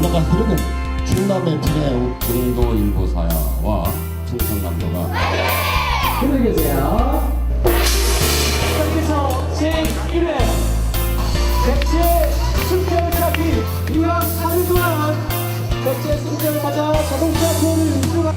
문화가 흐르는 충남의 분야의 중도일보사야와 충청남도가 그러고 계세요. 여기서 제1회 백제 숙제를 찾기 이왕 하루 동안 백제 숙제를 맞아 자동차 투어를 운영하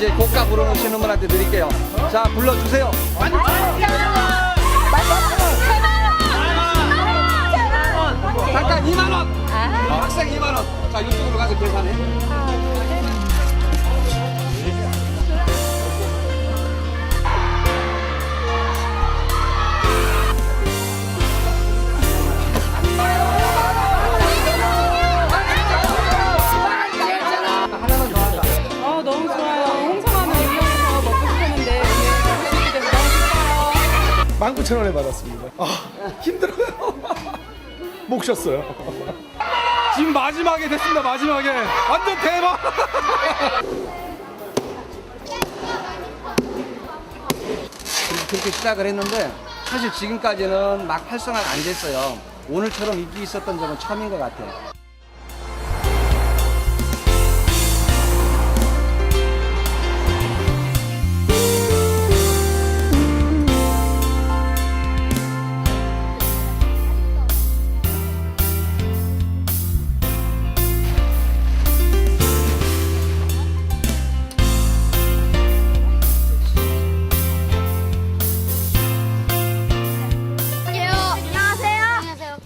이제 고가 부르는 신우분한테 드릴게요. 자, 불러주세요. 잠깐 2만 원. 어, 학생 2만 원. 자, 이쪽으로 가서 계산해. 5천 원에 받았습니다. 아, 힘들어요. 목 쉬었어요. 지금 마지막에 됐습니다. 마지막에 완전 대박. 그렇게 시작을 했는데 사실 지금까지는 막 활성화가 안 됐어요. 오늘처럼 인기 있었던 점은 처음인 것 같아요.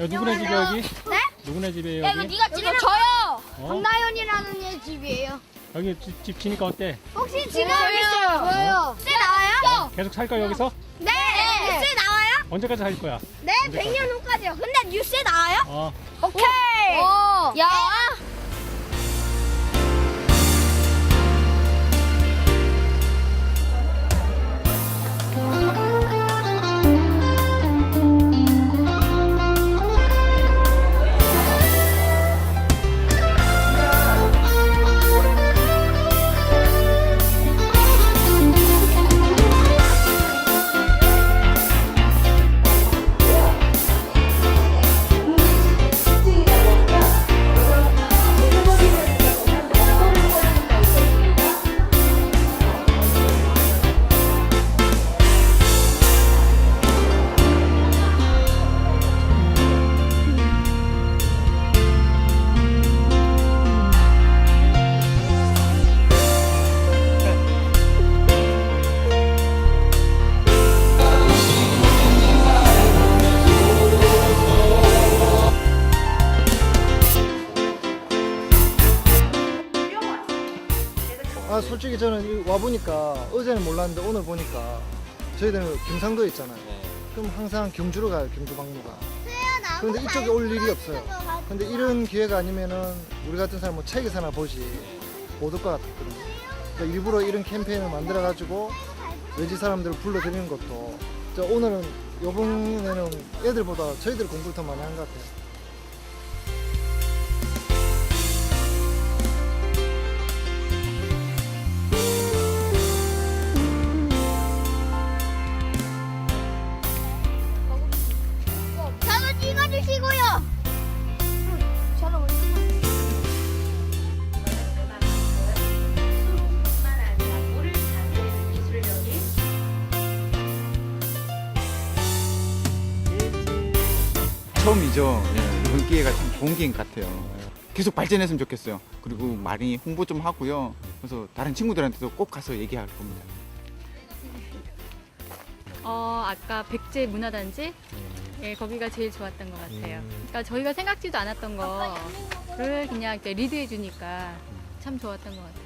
안녕하세요. 누구네 집이야 여기? 네? 누구네 집이에요 야, 이거 여기? 네가 지금 저요. 어? 박나연이라는 얘 집이에요. 여기 집, 집 지니까 어때? 혹시 지금 있어요? 저요. 쇠 나와요? 계속 살 거야 여기서? 네. 뉴스에 나와요? 언제까지 살 거야? 네, 100년 후까지요. 근데 뉴스에 나와요? 어 오케이. 야. 솔직히 저는 와 보니까 어제는 몰랐는데 오늘 보니까 저희들은 경상도에 있잖아요. 그럼 항상 경주로 가요, 경주 박물관. 그런데 이쪽에 올 일이 없어요. 근데 이런 기회가 아니면은 우리 같은 사람 뭐 책에서나 보지 못 올 것 같거든요. 그러니까 일부러 이런 캠페인을 만들어 가지고 외지 사람들을 불러들이는 것도 저 오늘은 요번에는 애들보다 저희들 공부를 더 많이 한 것 같아요. 처음이죠. 예, 이번 기회가 참 좋은 기회 같아요. 계속 발전했으면 좋겠어요. 그리고 많이 홍보 좀 하고요. 그래서 다른 친구들한테도 꼭 가서 얘기할 겁니다. 어, 아까 백제 문화단지? 예, 거기가 제일 좋았던 것 같아요. 그러니까 저희가 생각지도 않았던 거를 그냥 이렇게 리드해 주니까 참 좋았던 것 같아요.